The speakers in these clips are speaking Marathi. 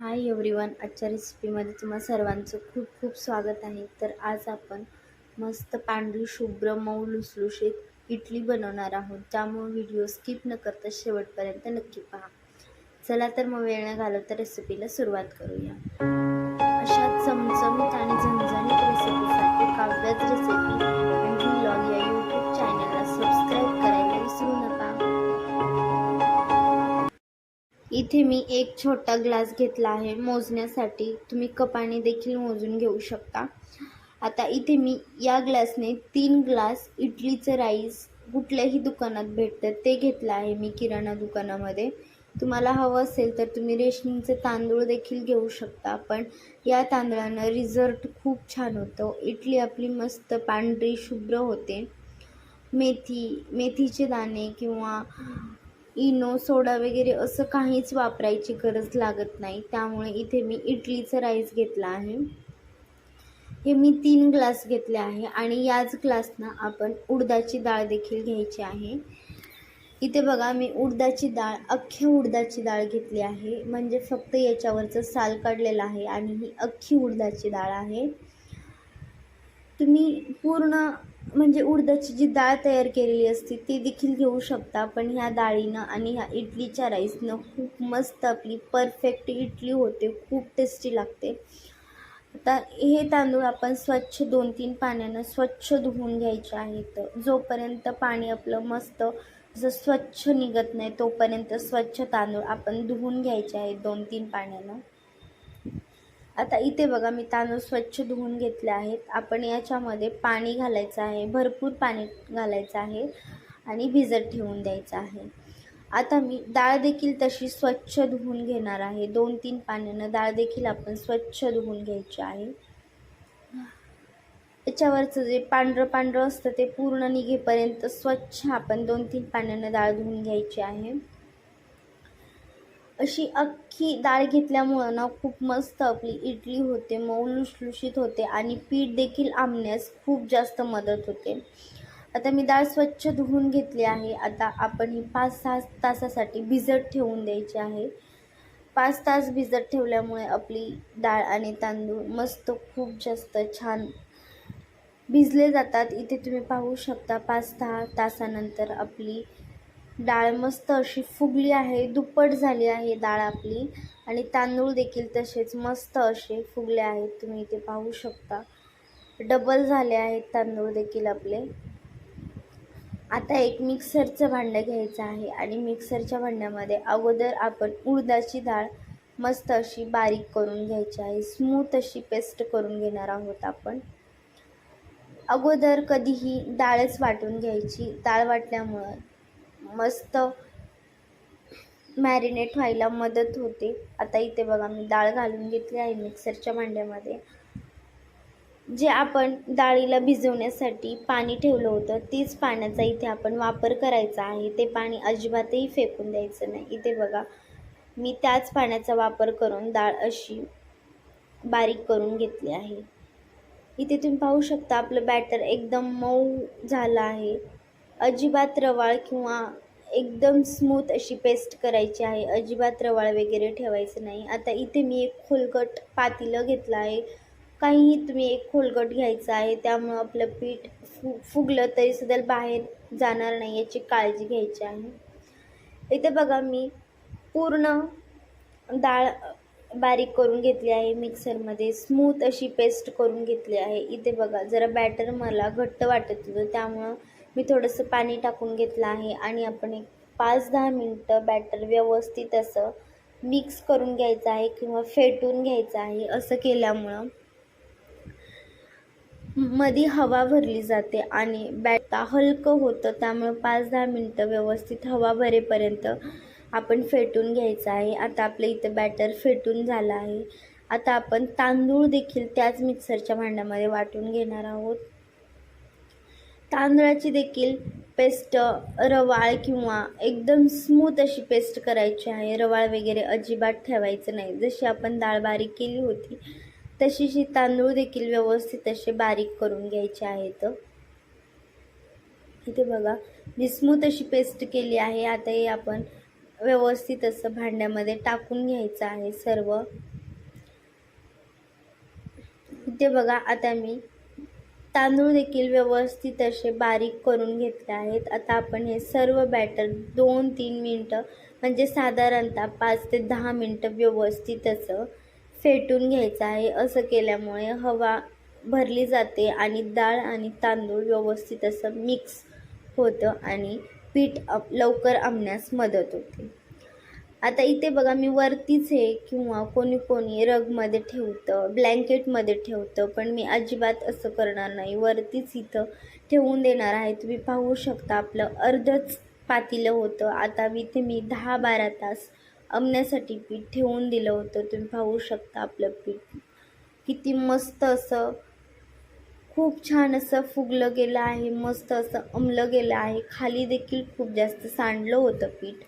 हाय एव्हरीवन आजच्या रेसिपीमध्ये तुम्हा सर्वांचं खूप खूप स्वागत आहे. तर आज आपण मस्त पांढरी शुभ्र मऊ लुसलुशीत इडली बनवणार आहोत. त्यामुळे व्हिडिओ स्किप न करता शेवटपर्यंत नक्की पहा. चला तर मग वेळ न घालवता रेसिपीला सुरुवात करूया. अशा चमचमीत आणि झणझणीत रेसिपीसाठी काव्याच रेसिपी इथे मी एक छोटा ग्लास घेतला आहे मोजण्यासाठी. तुम्ही कपाने देखील मोजून घेऊ शकता. आता इथे मी या ग्लासने तीन ग्लास इडलीचं राईस कुठल्याही दुकानात भेटतं ते घेतलं आहे मी किराणा दुकानामध्ये. तुम्हाला हवं असेल तर तुम्ही रेशनिंगचे तांदूळ देखील घेऊ शकता पण या तांदळानं रिझल्ट खूप छान होतं. इडली आपली मस्त पांढरी शुभ्र होते. मेथी मेथीचे दाणे किंवा इनो सोडा वगैरे असं काहीच वापरायची गरज लागत नाही. त्यामुळे इथे मी इडलीचं राईस घेतला आहे. हे मी तीन ग्लास घेतले आहे आणि याच ग्लासनं आपण उडदाची डाळ देखील घ्यायची आहे. इथे बघा मी उडदाची डाळ अख्खी उडदाची डाळ घेतली आहे. म्हणजे फक्त याच्यावरचं साल काढलेलं आहे आणि ही अख्खी उडदाची डाळ आहे. तुम्ही पूर्ण म्हणजे उडदाची जी डाळ तयार केलेली असते ती देखील घेऊ शकता. पण ह्या डाळीनं आणि ह्या इडलीच्या राईसनं खूप मस्त आपली परफेक्ट इडली होते. खूप टेस्टी लागते. आता हे तांदूळ आपण स्वच्छ दोन तीन पाण्यानं स्वच्छ धुवून घ्यायचे आहेत जोपर्यंत पाणी आपलं मस्त जसं स्वच्छ निघत नाही तोपर्यंत स्वच्छ तांदूळ आपण धुवून घ्यायचे आहेत दोन तीन पाण्यानं. आता इथे बघा मी तांदूळ स्वच्छ धुवून घेतले आहेत. आपण याच्यामध्ये पाणी घालायचं आहे भरपूर पाणी घालायचं आहे आणि भिजत ठेवून द्यायचं आहे. आता मी डाळ देखील तशी स्वच्छ धुवून घेणार आहे. दोन तीन पाण्यानं डाळ देखील आपण स्वच्छ धुवून घ्यायची आहे. याच्यावरचं जे पांढरं पांढरं असतं ते पूर्ण निघेपर्यंत स्वच्छ आपण दोन तीन पाण्यानं डाळ धुवून घ्यायची आहे. अशी अख्खी डाळ घेतल्यामुळं ना खूप मस्त आपली इडली होते मऊ लुसलुशीत होते आणि पीठ देखील आंबण्यास खूप जास्त मदत होते. आता मी डाळ स्वच्छ धुवून घेतली आहे. आता आपण ही पाच सहा तासासाठी भिजत ठेवून द्यायची आहे. पाच तास भिजत ठेवल्यामुळे आपली डाळ आणि तांदूळ मस्त खूप जास्त छान भिजले जातात. इथे तुम्ही पाहू शकता पाच सहा तासानंतर आपली डाळ मस्त अशी फुगली आहे दुप्पट झाली आहे डाळ आपली. आणि तांदूळ देखील तसेच मस्त असे फुगले आहेत तुम्ही इथे पाहू शकता. डबल झाले आहेत तांदूळ देखील आपले. आता एक मिक्सरचं भांडं घ्यायचं आहे आणि मिक्सरच्या भांड्यामध्ये अगोदर आपण उडदाची डाळ मस्त अशी बारीक करून घ्यायची आहे. स्मूथ अशी पेस्ट करून घेणार आहोत आपण. अगोदर कधीही डाळच वाटून घ्यायची. डाळ वाटल्यामुळं मस्त मॅरिनेट व्हायला मदत होते. आता इथे बघा मी डाळ घालून घेतली आहे मिक्सरच्या भांड्यामध्ये. जे आपण डाळीला भिजवण्यासाठी पाणी ठेवलं होतं तीच पाण्याचा इथे आपण वापर करायचा आहे. ते पाणी अजिबातही फेकून द्यायचं नाही. इथे बघा मी त्याच पाण्याचा वापर करून डाळ अशी बारीक करून घेतली आहे. इथे तुम्ही पाहू शकता आपलं बॅटर एकदम मऊ झालं आहे. अजिबात रवाळ किंवा एकदम स्मूथ अशी पेस्ट करायची आहे. अजिबात रवाळ वगैरे ठेवायचं नाही. आता इथे मी एक खोलगट पातीलं घेतलं आहे. काहीही तुम्ही एक खोलगट घ्यायचं आहे. त्यामुळं आपलं पीठ फु फुगलं तरीसुद्धा बाहेर जाणार नाही याची काळजी घ्यायची आहे. इथे बघा मी पूर्ण डाळ बारीक करून घेतली आहे मिक्सरमध्ये. स्मूथ अशी पेस्ट करून घेतली आहे. इथे बघा जरा बॅटर मला घट्ट वाटत होतं. त्यामुळं मी थोडंसं पाणी टाकून घेतलं आहे आणि आपण एक पाच दहा मिनटं बॅटर व्यवस्थित असं मिक्स करून घ्यायचं आहे किंवा फेटून घ्यायचं आहे असं केल्यामुळं मध्ये हवा भरली जाते आणि बॅटा हलकं होतं त्यामुळं पाच दहा मिनटं व्यवस्थित हवा भरेपर्यंत आपण फेटून घ्यायचं आहे. आता आपलं इथं बॅटर फेटून झालं आहे. आता आपण तांदूळ देखील त्याच मिक्सरच्या भांड्यामध्ये वाटून घेणार आहोत. तांदळाची देखील पेस्ट रवाळ किंवा एकदम स्मूथ अशी पेस्ट करायची आहे. रवाळ वगैरे अजिबात ठेवायचं नाही. जशी आपण डाळ बारीक केली होती तशीच तांदूळ देखील व्यवस्थित असे बारीक करून घ्यायचे आहेत. इथे बघा मी स्मूथ अशी पेस्ट केली आहे. आता हे आपण व्यवस्थित असं भांड्यामध्ये टाकून घ्यायचं आहे सर्व. इथे बघा आता मी तांदूळ देखील व्यवस्थित असे बारीक करून घेतले आहेत. आता आपण हे सर्व बॅटर दोन तीन मिनटं म्हणजे साधारणतः पाच ते दहा मिनटं व्यवस्थित असं फेटून घ्यायचं आहे. असं केल्यामुळे हवा भरली जाते आणि डाळ आणि तांदूळ व्यवस्थित असं मिक्स होतं आणि पीठ अप लवकर आमण्यास मदत होते. आता इथे बघा मी वरतीच हे किंवा कोणी कोणी रगमध्ये ठेवतं ब्लँकेटमध्ये ठेवतं पण मी अजिबात असं करणार नाही. वरतीच इथं ठेवून देणार आहे. तुम्ही पाहू शकता आपलं अर्धच पातीलं होतं. आता इथे मी दहा बारा तास अमण्यासाठी पीठ ठेवून दिलं होतं. तुम्ही पाहू शकता आपलं पीठ. किती मस्त असं खूप छान असं फुगलं गेलं आहे. मस्त असं अमलं गेलं आहे. खाली देखील खूप जास्त सांडलं होतं पीठ.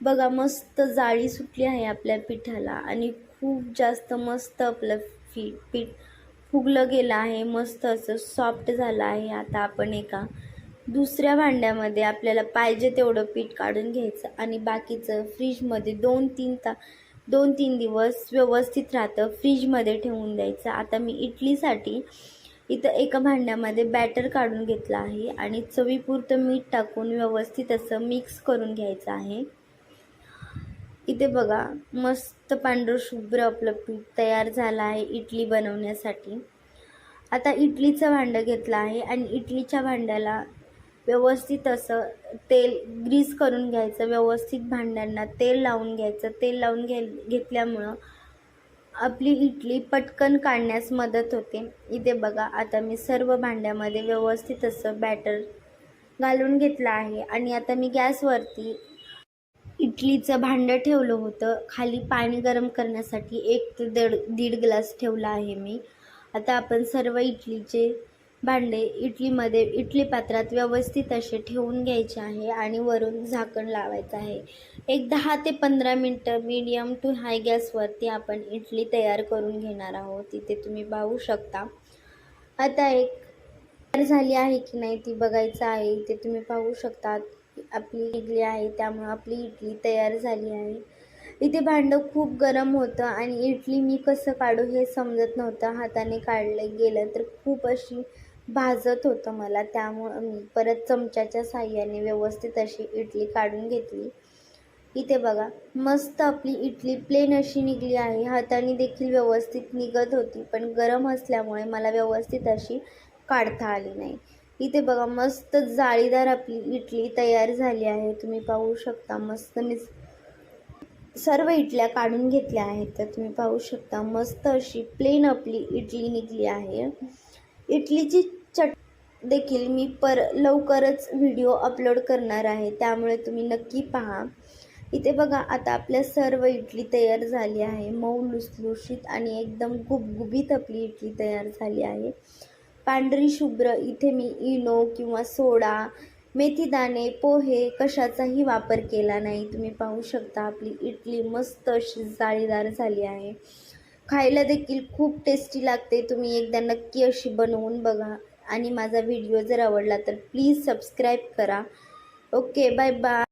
बघा मस्त जाळी सुटली आहे आपल्या पिठाला आणि खूप जास्त मस्त आपलं फी पीठ फुगलं गेलं आहे. मस्त असं सॉफ्ट झालं आहे. आता आपण एका दुसऱ्या भांड्यामध्ये आपल्याला पाहिजे तेवढं पीठ काढून घ्यायचं आणि बाकीचं फ्रीजमध्ये दोन तीन ता दोन तीन दिवस व्यवस्थित राहतं. फ्रीजमध्ये ठेवून द्यायचं. आता मी इडलीसाठी इथं एका भांड्यामध्ये बॅटर काढून घेतलं आहे आणि चवीपुरतं मीठ टाकून व्यवस्थित असं मिक्स करून घ्यायचं आहे. इथे बघा मस्त पांढरं शुभ्र आपलं पीठ तयार झालं आहे इडली बनवण्यासाठी. आता इडलीचं भांडं घेतलं आहे आणि इडलीच्या भांड्याला व्यवस्थित असं तेल ग्रीस करून घ्यायचं व्यवस्थित भांड्यांना तेल लावून घ्यायचं. तेल लावून घे घेतल्यामुळं आपली इडली पटकन काढण्यास मदत होते. इथे बघा आता मी सर्व भांड्यामध्ये व्यवस्थित असं बॅटर घालून घेतलं आहे. आणि आता मी गॅसवरती इडलीचं भांडं ठेवलं होतं. खाली पाणी गरम करण्यासाठी एक ते दड दीड ग्लास ठेवला आहे मी. आता आपण सर्व इडलीचे भांडे इडलीमध्ये इडली पात्रात व्यवस्थित असे ठेवून घ्यायचे आहे आणि वरून झाकण लावायचं आहे. एक दहा ते पंधरा मिनटं मीडियम टू हाय गॅसवरती आपण इडली तयार करून घेणार आहोत. तिथे तुम्ही पाहू शकता. आता एक तयार झाली आहे की नाही ती बघायचं आहे. इथे तुम्ही पाहू शकता आपली इडली आहे त्यामुळे आपली इडली तयार झाली आहे. इथे भांडं खूप गरम होतं आणि इडली मी कसं काढू हे समजत नव्हतं. हाताने काढलं गेलं तर खूप अशी भाजत होतं मला. त्यामुळं मी परत चमच्याच्या साह्याने व्यवस्थित अशी इडली काढून घेतली. इथे बघा मस्त आपली इडली प्लेन अशी निघली आहे. हाताने देखील व्यवस्थित निघत होती पण गरम असल्यामुळे मला व्यवस्थित अशी काढता आली नाही. इथे बघा मस्त जाळीदार आपली इडली तयार झाली आहे. तुम्ही पाहू शकता मस्त मी सर्व इडल्या काढून घेतल्या आहेत. तर तुम्ही पाहू शकता मस्त अशी प्लेन आपली इडली निघली आहे. इडलीची चट देखील मी पर लवकरच व्हिडिओ अपलोड करणार आहे. त्यामुळे तुम्ही नक्की पहा. इथे बघा आता आपल्या सर्व इडली तयार झाली आहे. मऊ लुसलुशीत आणि एकदम गुबगुबीत आपली इडली तयार झाली आहे. पांढरी शुभ्र इथे मी इनो किंवा सोडा मेथीदाणे पोहे कशाचाही वापर केला नाही. तुम्ही पाहू शकता आपली इडली मस्त अशी जाळीदार झाली आहे. खायला देखील खूप टेस्टी लागते. तुम्ही एकदा नक्की अशी बनवून बघा. आणि माझा व्हिडिओ जर आवडला तर प्लीज सबस्क्राईब करा. Okay bye bye